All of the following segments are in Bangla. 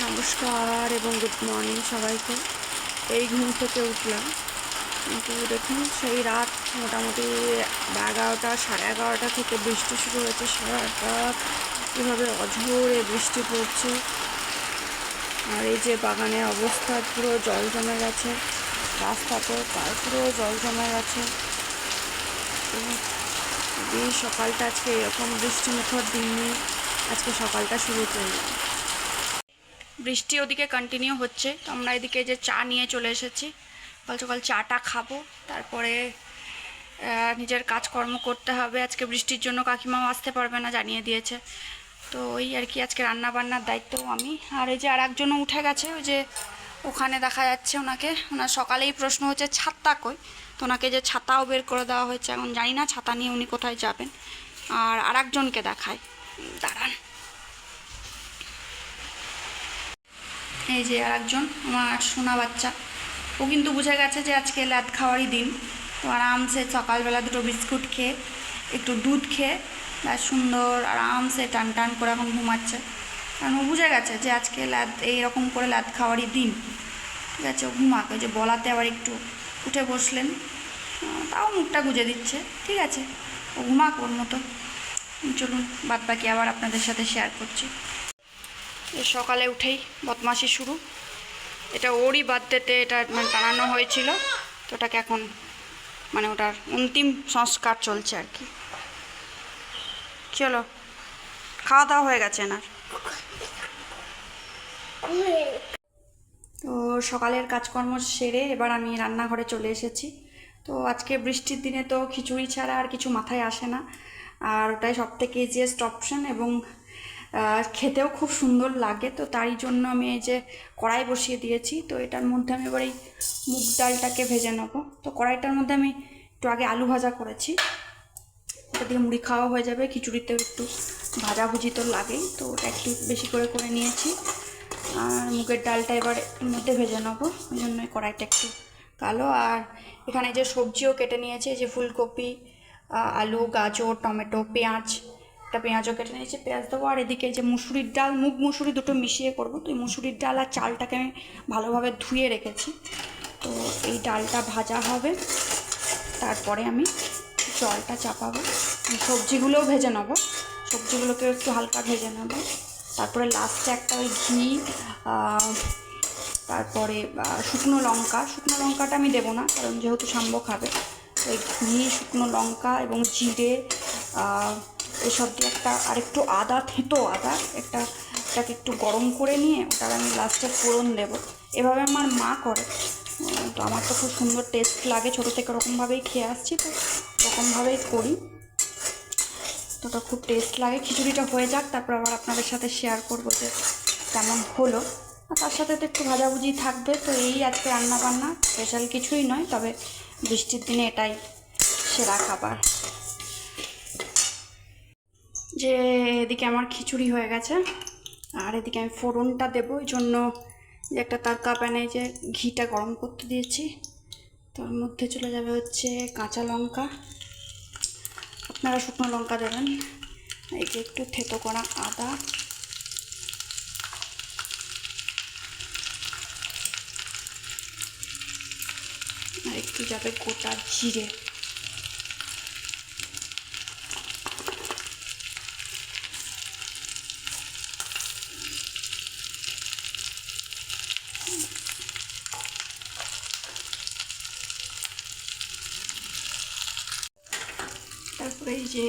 নমস্কার এবং গুড মর্নিং সবাইকে। এই ঘুম থেকে উঠলাম। কিন্তু দেখুন, সেই রাত মোটামুটি এগারোটা, সাড়ে এগারোটা থেকে বৃষ্টি শুরু হয়েছে। সারাটা কীভাবে অঝোরে বৃষ্টি পড়ছে। আর এই যে বাগানের অবস্থা, পুরো জল জমে গেছে। রাস্তাতে তার পুরো জল জমে গেছে। সকালটা আজকে এরকম বৃষ্টিমুখর দিন নিয়ে আজকে সকালটা শুরু করলাম। বৃষ্টি ওদিকে কন্টিনিউ হচ্ছে। তো আমরা এদিকে যে চা নিয়ে চলে এসেছি। সকাল সকাল চাটা খাব। তারপরে নিজের কাজকর্ম করতে হবে। আজকে বৃষ্টির জন্য কাকিমাও আসতে পারবে না, জানিয়ে দিয়েছে। তো ওই আর কি, আজকে রান্না বান্নার দায়িত্বও আমি। আর এই যে আর একজনও উঠে গেছে, ওই যে ওখানে দেখা যাচ্ছে ওনাকে। ওনার সকালেই প্রশ্ন হচ্ছে, ছাতা কই? তো ওনাকে যে ছাতাও বের করে দেওয়া হয়েছে, এখন জানি না ছাতা নিয়ে উনি কোথায় যাবেন। আর আরেকজনকে দেখায় দাঁড়ান। এই যে আর একজন আমার সোনা বাচ্চা। ও কিন্তু বুঝে গেছে যে আজকে ল্যাদ খাওয়ারই দিন। তো আরামসে সকালবেলা দুটো বিস্কুট খেয়ে, একটু দুধ খেয়ে আর সুন্দর আরামসে টান টান করে এখন ঘুমাচ্ছে। কারণ ও বুঝে গেছে যে আজকে ল্যাদ এইরকম করে ল্যাদ খাওয়ারই দিন। ঠিক আছে, ও ঘুমাক। ওই যে বলাতে আবার একটু উঠে বসলেন। তাও মুখটা গুজে দিচ্ছে। ঠিক আছে, ও ঘুমাক ওর মতো। চলুন বাদ বাকি আবার আপনাদের সাথে শেয়ার করছি। সকালে উঠেই বদমাশি শুরু। এটা ওরই বার্থডেতে এটা মানে টানানো হয়েছিল, তো ওটাকে এখন মানে ওটার অন্তিম সংস্কার চলছে আর কি। চলো, খাওয়া দাওয়া হয়ে গেছে না তো সকালের কাজকর্ম সেরে এবার আমি রান্নাঘরে চলে এসেছি। তো আজকে বৃষ্টির দিনে তো খিচুড়ি ছাড়া আর কিছু মাথায় আসে না। আর ওটাই সব থেকে ইজিয়েস্ট অপশন এবং খেতেও খুব সুন্দর লাগে। তো তারই জন্য আমি এই যে কড়াই বসিয়ে দিয়েছি। তো এটার মধ্যে আমি এবার এই মুগ ডালটাকে ভেজে নেব। তো কড়াইটার মধ্যে আমি একটু আগে আলু ভাজা করেছি। ওটা দিয়ে মুড়ি খাওয়া হয়ে যাবে। খিচুড়িতেও একটু ভাজাভুজি তো লাগেই। তো ওটা একটু বেশি করে করে নিয়েছি। আর মুগের ডালটা এবার মধ্যে ভেজে নেব। ওই জন্য কড়াইটা একটু কালো। আর এখানে যে সবজিও কেটে নিয়েছে। যে ফুলকপি আলু, গাজর, টমেটো, পেঁয়াজ একটা পেঁয়াজও কেটে নিয়েছি, পেঁয়াজ দেবো। আর এদিকে যে মুসুরির ডাল, মুগ মুসুরি দুটো মিশিয়ে করব। তো এই মুসুরির ডাল আর চালটাকে আমি ভালোভাবে ধুয়ে রেখেছি। তো এই ডালটা ভাজা হবে। তারপরে আমি জলটা চাপাবো। সবজিগুলোও ভেজে নেব। সবজিগুলোকে একটু হালকা ভেজে নেব। তারপরে লাস্টে একটা ওই ঘি তারপরে শুকনো লঙ্কা। শুকনো লঙ্কাটা আমি দেবো না, কারণ যেহেতু সাম্ব খাবে। ওই ঘি, শুকনো লঙ্কা এবং জিরে এসব দিয়ে একটা আরেকটু আদা, থেঁতো আদা, একটা, এটাকে একটু গরম করে নিয়ে ওটার আমি লাস্টে ফোড়ন দেবো। এভাবে আমার মা করে। তো আমার তো খুব সুন্দর টেস্ট লাগে। ছোটো থেকে ওরকমভাবেই খেয়ে আসছি, তো ওরকমভাবেই করি। তো ওটা খুব টেস্ট লাগে। খিচুড়িটা হয়ে যাক, তারপর আবার আপনাদের সাথে শেয়ার করব যে কেমন হলো। আর তার সাথে তো একটু ভাজাভুজি থাকবে, তো এই আজকে রান্না বান্না স্পেশাল কিছুই নয়, তবে বৃষ্টির দিনে এটাই সেরা খাবার। যে এদিকে আমার খিচুড়ি হয়ে গেছে, আর এদিকে আমি ফোড়নটা দেবো ওই জন্য যে একটা তারকা প্যানে যে ঘিটা গরম করতে দিয়েছি, তার মধ্যে চলে যাবে হচ্ছে কাঁচা লঙ্কা। আপনারা শুকনো লঙ্কা দেবেন এই যে একটু থেতো করা আদা। আর একটু যাবে গোটা জিরে তারপরে এই যে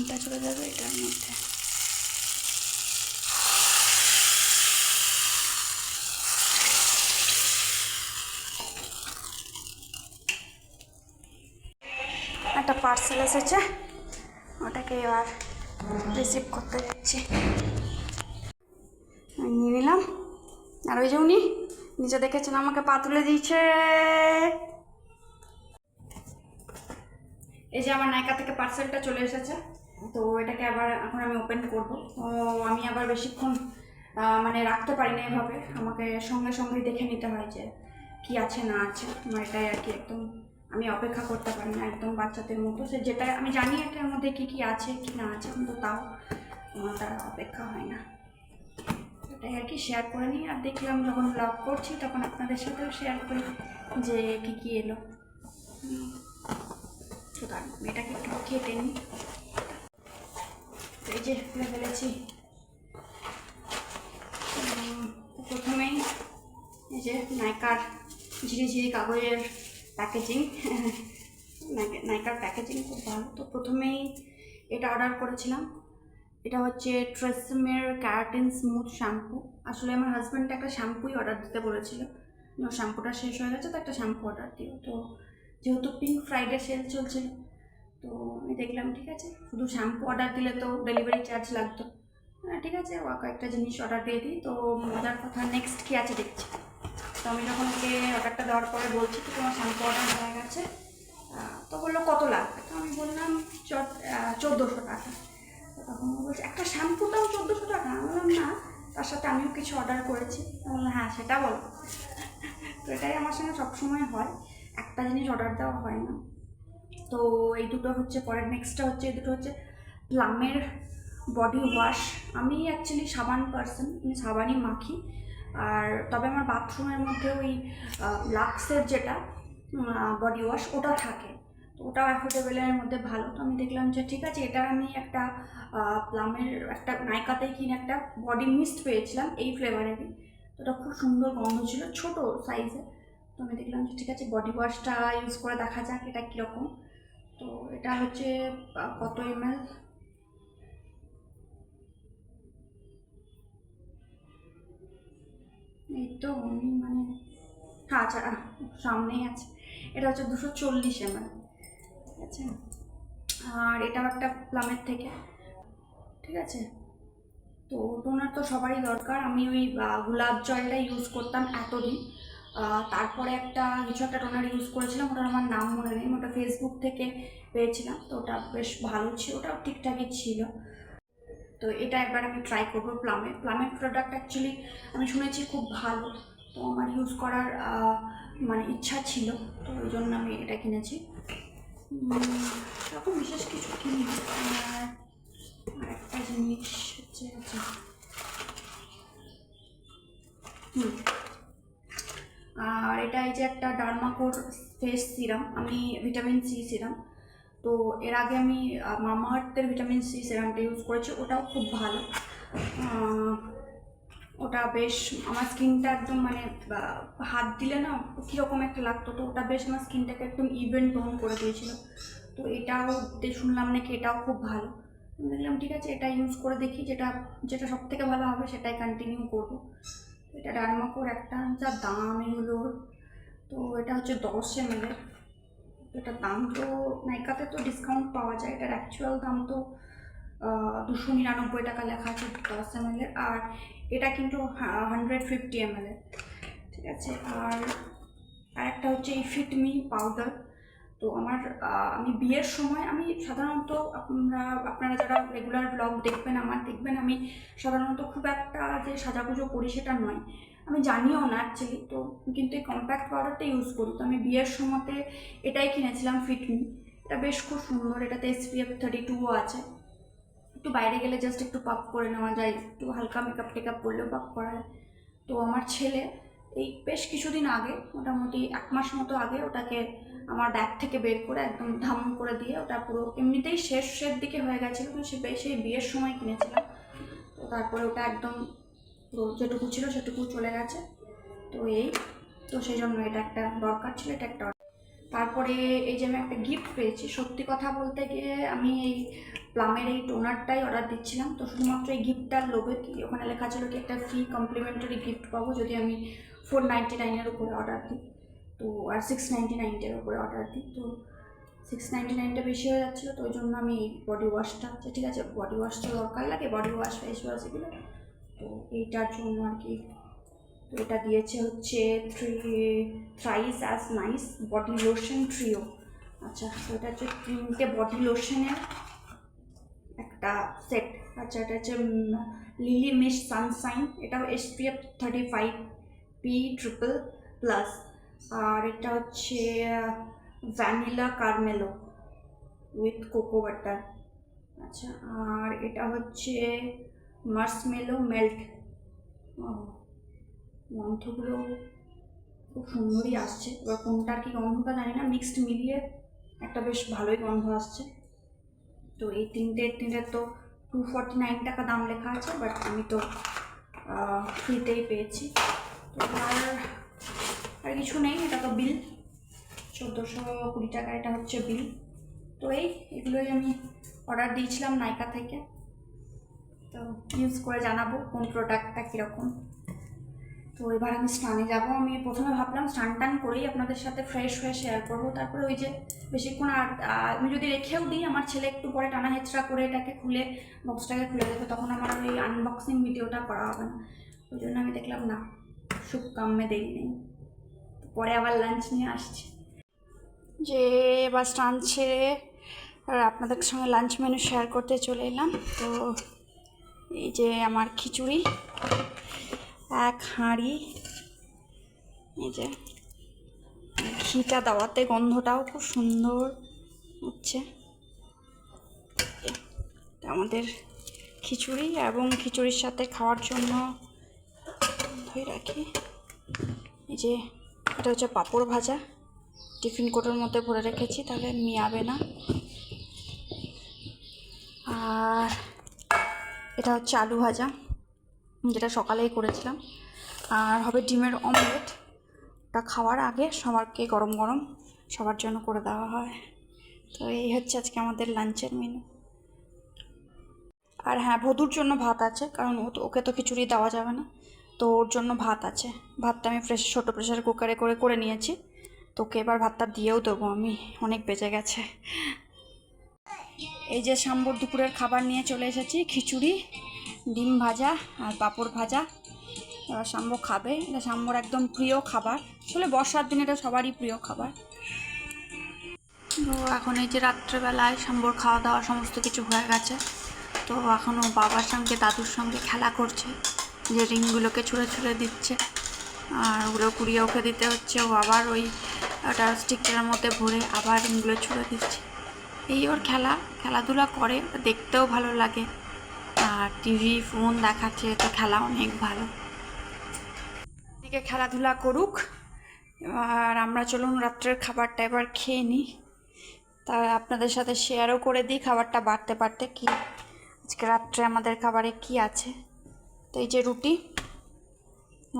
ফোড়নটা চলে যাবে এটার মধ্যে। একটা পার্সেল এসেছে, ওটাকে এবার রিসিভ করতে যাচ্ছি। নিয়ে নিলাম। আর ওই যে উনি নিচে দেখেছেন, আমাকে পা তুলে দিয়েছে। এই যে আমার নায়িকা থেকে পার্সেলটা চলে এসেছে। তো এটাকে আবার এখন আমি ওপেন করব। তো আমি আবার বেশিক্ষণ মানে রাখতে পারি না এভাবে। আমাকে সঙ্গে সঙ্গে দেখে নিতে হয় যে কি আছে, না আছে। আমার এটাই আর কি একদম আমি অপেক্ষা করতে পারি না একদম বাচ্চাদের মতো। সে যেটা আমি জানি এটার মধ্যে কি কি আছে, কি না আছে, কিন্তু তাও আমার দ্বারা অপেক্ষা হয় না। এটাই আর কি শেয়ার করে নিই। আর দেখলাম যখন ব্লগ করছি তখন আপনাদের সাথেও শেয়ার করি যে কী কী এলো। তো তার এটাকে একটু কেটে নিই। এই যে খুলে ফেলেছি। প্রথমেই এই যে নাইকার ঝিরি ঝিরি কাগজের প্যাকেজিং নাইকার প্যাকেজিং খুব ভালো। তো প্রথমেই এটা অর্ডার করেছিলাম। এটা হচ্ছে ট্রেসমের ক্যারাটিন স্মুথ শ্যাম্পু আসলে আমার হাজব্যান্ড একটা শ্যাম্পুই অর্ডার দিতে বলেছিল। শ্যাম্পুটা শেষ হয়ে গেছে, তো একটা শ্যাম্পু অর্ডার দিও। তো যেহেতু পিঙ্ক ফ্রাইডে সেল চলছিল তো আমি দেখলাম, ঠিক আছে, শুধু শ্যাম্পু অর্ডার দিলে তো ডেলিভারি চার্জ লাগতো। হ্যাঁ ঠিক আছে, ও কয়েকটা জিনিস অর্ডার দিয়ে দিই, তো মজার কথা নেক্সট কী আছে দেখছি। তো আমি যখন ওকে অর্ডারটা দেওয়ার পরে বলছি কি তোমার শ্যাম্পু অর্ডার হয়ে গেছে তো বলল কত লাগবে? তো আমি বললাম চোদ্দোশো টাকা। তো তখন বলছে, একটা শ্যাম্পুটাও চোদ্দোশো টাকা? আমি বললাম, না, তার সাথে আমিও কিছু অর্ডার করেছি। হ্যাঁ সেটা বলো। তো এটাই আমার সঙ্গে সবসময় হয়, একটা জিনিস অর্ডার দেওয়া হয় না। তো এই দুটো হচ্ছে, পরের নেক্সটটা হচ্ছে, এই দুটো হচ্ছে প্লামের বডি ওয়াশ আমি অ্যাকচুয়ালি সাবান পার্সন আমি সাবানই মাখি। আর তবে আমার বাথরুমের মধ্যে ওই লাক্সের যেটা বডি ওয়াশ ওটা থাকে। তো ওটাও অ্যাফোর্ডেবলের মধ্যে ভালো। তো আমি দেখলাম যে ঠিক আছে, এটা আমি একটা প্লামের একটা নাইকাতেই কিনে একটা বডি মিস্ট পেয়েছিলাম এই ফ্লেভারেরই তো ওটা খুব সুন্দর গন্ধ ছিল, ছোটো সাইজে তো আমি দেখলাম যে ঠিক আছে বডি ওয়াশটা ইউজ করে দেখা যাক এটা কীরকম। তো এটা হচ্ছে কত এম এল এই তো মানে আচ্ছা সামনেই আছে। এটা হচ্ছে দুশো চল্লিশ এম ঠিক আছে? আর এটাও একটা প্লামের থেকে। ঠিক আছে? তো টোনার তো সবারই দরকার। আমি ওই গোলাপ জলটা ইউজ করতাম এতদিন। তারপরে একটা কিছু একটা টোনার ইউজ করেছিলাম, ওটার আমার নাম মনে নেই, ওটা ফেসবুক থেকে পেয়েছিলাম, তো ওটা বেশ ভালো ছিল ওটাও ঠিকঠাকই ছিল। তো এটা একবার আমি ট্রাই করব প্লামের প্লামের প্রোডাক্ট অ্যাকচুয়ালি আমি শুনেছি খুব ভালো, তো আমার ইউজ করার মানে ইচ্ছা ছিল, তো ওই জন্য আমি এটা কিনেছি। এরকম বিশেষ কিছু কিনি আরেকটা জিনিস হচ্ছে হুম। আর এটা এই যে একটা ডার্মাকোর ফেস সিরাম, আমি ভিটামিন সি সিরাম। তো এর আগে আমি মামাআর্থের ভিটামিন সি সিরামটা ইউজ করেছি, ওটাও খুব ভালো। ওটা বেশ, আমার স্কিনটা একদম মানে হাত দিলে না কীরকম একটা লাগতো, তো ওটা বেশ আমার স্কিনটাকে একদম ইভেন টোন করে দিয়েছিল। তো এটাও শুনলাম নাকি এটাও খুব ভালো। দেখলাম ঠিক আছে, এটা ইউজ করে দেখি, যেটা যেটা সব থেকে ভালো হবে, সেটাই কন্টিনিউ করব। এটা ডার্মাকোর একটা যা দাম এগুলোর তো এটা হচ্ছে দশ এম এর। এটার দাম তো নাইকাতে তো ডিসকাউন্ট পাওয়া যায়, এটার অ্যাকচুয়াল দাম তো দুশো নিরানব্বই টাকা লেখা আছে দশ এম এর। আর এটা কিন্তু হান্ড্রেড ফিফটি এম এর। ঠিক আছে, আর আরেকটা হচ্ছে এই ফিটমি পাউডার তো আমার আমি বিয়ের সময় আমি সাধারণত আপনারা আপনারা যারা রেগুলার ব্লগ দেখবেন, আমার দেখবেন, আমি সাধারণত খুব একটা যে সাজাগুজো করি সেটা নয়। আমি জানিও না অ্যাকচুয়ালি তো কিন্তু এই কম্প্যাক্ট পাউডারটা ইউজ করি। তো আমি বিয়ের সময়তে এটাই কিনেছিলাম ফিটমি এটা বেশ খুব সুন্দর, এটাতে এসপিএফ থার্টি টুও আছে। একটু বাইরে গেলে জাস্ট একটু পাপ করে নেওয়া যায়, একটু হালকা মেকআপ টেকআপ করলেও পাপ করা যায়। তো আমার ছেলে এই বেশ কিছুদিন আগে, মোটামুটি এক মাস মতো আগে ওটাকে আমার ব্যাগ থেকে বের করে একদম ধাম করে দিয়ে ওটা পুরো এমনিতেই শেষের দিকে হয়ে গেছিল, কিন্তু সে সেই বিয়ের সময় কিনেছিলাম। তো তারপরে ওটা একদম যেটুকু ছিল সেটুকু চলে গেছে। তো এই, তো সেই জন্য এটা একটা দরকার ছিল, এটা একটা তারপরে এই যে আমি একটা গিফট পেয়েছি, সত্যি কথা বলতে গিয়ে আমি এই প্লামের এই টোনারটাই অর্ডার দিচ্ছিলাম। তো শুধুমাত্র এই গিফটটার লোভে ওখানে লেখা ছিল কি একটা ফ্রি কমপ্লিমেন্টারি গিফট পাবো, যদি আমি ফোর নাইনটি নাইনের উপরে অর্ডার দিই। তো, আর সিক্স নাইনটি নাইনটার উপরে অর্ডার দিই। তো সিক্স নাইনটি নাইনটা বেশি হয়ে যাচ্ছিল, তো ওই জন্য আমি এই বডি ওয়াশটা ঠিক আছে বডি ওয়াশটা দরকার লাগে বডি ওয়াশ ফেস ওয়াশ এগুলো। তো, এইটার জন্য আর কি। তো এটা দিয়েছে হচ্ছে three thrice as nice body lotion trio আচ্ছা তো এটা হচ্ছে তিনটে বডি লোশনের একটা সেট আচ্ছা এটা হচ্ছে লিলি মিশ সানসাইন এটাও SPF thirty five P triple plus আর এটা হচ্ছে vanilla caramello with cocoa butter আচ্ছা আর এটা হচ্ছে মার্সমেলো মেল্ট গন্ধগুলো খুব সুন্দরই আসছে। এবার কোনটার কি গন্ধটা জানি না মিক্সড মিলিয়ে একটা বেশ ভালোই গন্ধ আসছে। তো এই তিনটে তিনটে তো টু ফর্টি নাইন টাকা দাম লেখা আছে বাট আমি তো ফ্রিতেই পেয়েছি। আর আর কিছু নেই, এটা তো বিল চোদ্দোশো কুড়ি টাকা, এটা হচ্ছে বিল তো এই, এগুলোই আমি অর্ডার দিয়েছিলাম নাইকা থেকে। তো ইউজ করে জানাব কোন প্রোডাক্টটা কীরকম। তো এবার আমি স্নানে যাব। আমি প্রথমে ভাবলাম স্নান টান করেই আপনাদের সাথে ফ্রেশ হয়ে শেয়ার করব। তারপরে ওই যে বেশিক্ষণ আর আমি যদি রেখেও দিই, আমার ছেলে একটু পরে টানা হেঁচড়া করে এটাকে খুলে বক্সটাকে খুলে দেবে, তখন আমার ওই আনবক্সিং ভিডিওটা করা হবে না। ওই জন্য আমি দেখলাম না। সুখ কাম্মে দেরি নেই। পরে আবার লাঞ্চ নিয়ে আসছি। যে এবার স্নান ছেড়ে আর আপনাদের সঙ্গে লাঞ্চ মেনু শেয়ার করতে চলে এলাম। তো এই যে আমার খিচুড়ি, এক হাঁড়ি, এই যে ঘিটা দেওয়াতে গন্ধটাও খুব সুন্দর হচ্ছে। আমাদের খিচুড়ি এবং খিচুড়ির সাথে খাওয়ার জন্য ধরে রাখি। এই যে, এটা হচ্ছে পাঁপড় ভাজা। টিফিন কোটোর মধ্যে ভরে রেখেছি, তাহলে মিয়াবে না। আর এটা হচ্ছে আলু ভাজা, যেটা সকালেই করেছিলাম। আর হবে ডিমের অমলেট। ওটা খাওয়ার আগে সবারকে গরম গরম সবার জন্য করে দেওয়া হয়। তো এই হচ্ছে আজকে আমাদের লাঞ্চের মেনু আর হ্যাঁ ভদুর জন্য ভাত আছে, কারণ ওকে তো খিচুড়ি দেওয়া যাবে না। তো ওর জন্য ভাত আছে। ভাতটা আমি ফ্রেশ ছোটো প্রেশার কুকারে করে করে নিয়েছি। তোকে এবার ভাতটা দিয়েও দেবো আমি, অনেক বেঁচে গেছে। এই যে সাম্বর দুপুরের খাবার নিয়ে চলে এসেছি, খিচুড়ি, ডিম ভাজা আর পাঁপড় ভাজা। এবার সাম্ব খাবে। এটা সাম্বর একদম প্রিয় খাবার। আসলে বর্ষার দিনে এটা সবারই প্রিয় খাবার। তো এখন এই যে রাত্রেবেলায় সাম্বর খাওয়া দাওয়া সমস্ত কিছু হয়ে গেছে। তো এখন ও বাবার সঙ্গে, দাদুর সঙ্গে খেলা করছে। যে রিংগুলোকে ছুঁড়ে ছুঁড়ে দিচ্ছে। আর ওগুলো কুড়িয়ে ওকে দিতে হচ্ছে। ও আবার ওই ওটা স্টিকটার মধ্যে ভরে আবার রিংগুলো ছুঁড়ে দিচ্ছে। এই ওর খেলা, খেলাধুলা করে, দেখতেও ভালো লাগে। আর টিভি, ফোন দেখাচ্ছে তো খেলা অনেক ভালো। এদিকে খেলাধুলা করুক। আর আমরা চলুন রাত্রের খাবারটা এবার খেয়ে নিই। তা আপনাদের সাথে শেয়ারও করে দিই, খাবারটা বাড়তে বাড়তে কি? আজকে রাত্রে আমাদের খাবারে কি আছে? তো এই যে রুটি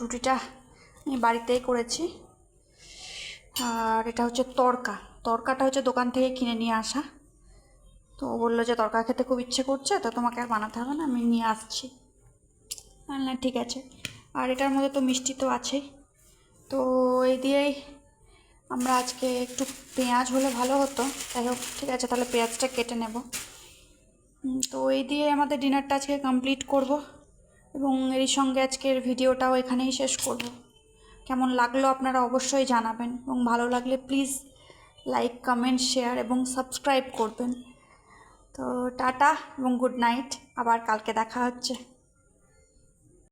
রুটিটা আমি বাড়িতেই করেছি। আর এটা হচ্ছে তরকা। তরকাটা হচ্ছে দোকান থেকে কিনে নিয়ে আসা। তো ও বলল যে তরকা খেতে খুব ইচ্ছে করছে, তো তোমাকে আর বানাতে হবে না, আমি নিয়ে আসছি। না ঠিক আছে। আর এটার মধ্যে তো মিষ্টি তো আছেই। তো এই দিয়েই আমরা আজকে একটু পেঁয়াজ হলে ভালো হতো। যাই হোক, ঠিক আছে, তাহলে পেঁয়াজটা কেটে নেব। তো এই দিয়ে আমাদের ডিনারটা আজকে কমপ্লিট করব। এবং এরই সঙ্গে আজকের ভিডিওটাও এখানেই শেষ করব। কেমন লাগল আপনারা অবশ্যই জানাবেন এবং ভালো লাগলে প্লিজ লাইক কমেন্ট শেয়ার এবং সাবস্ক্রাইব করবেন। তো টাটা এবং গুড নাইট আবার কালকে দেখা হচ্ছে।